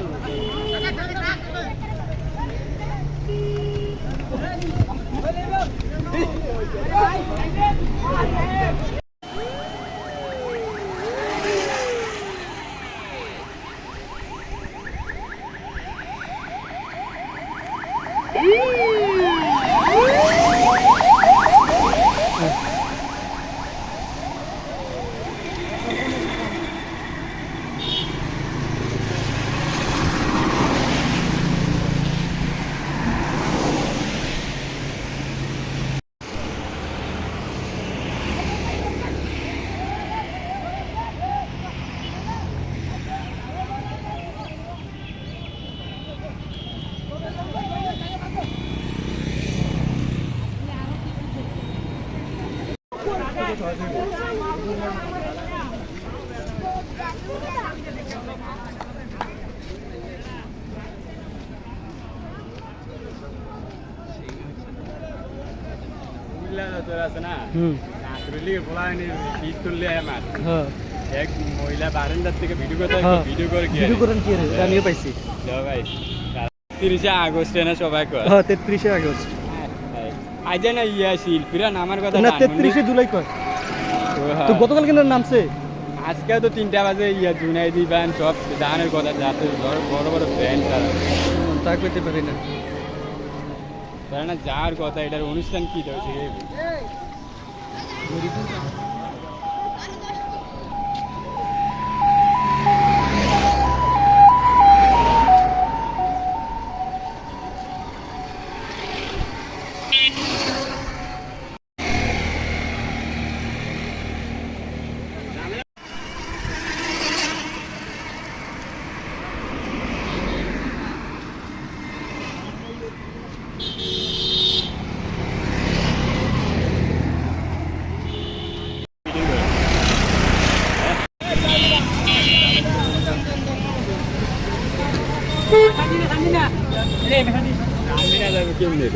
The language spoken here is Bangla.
Hello. এক মহিলা বারান্দার থেকে ভিডিও করতে ভিডিও করে ভিডিও করেন কি আমিও পাইছি। ভাই তিরিশে আগস্টে না সবাই কয় হ্যাঁ তেত্রিশে আগস্ট আজ না ইয়া শিল্পীরা কথা না তেত্রিশে জুলাই কয়। তো গতকাল কেন নামছে? আজকে তো তিনটা বাজে ইয়া জুনাই দিবেন সব জানের কথা যাতে বড় বড় ব্র্যান্ড তারা। তা করতে পারি না। তারা না যার কথা এটার অনুষ্ঠান কি তো কেমনি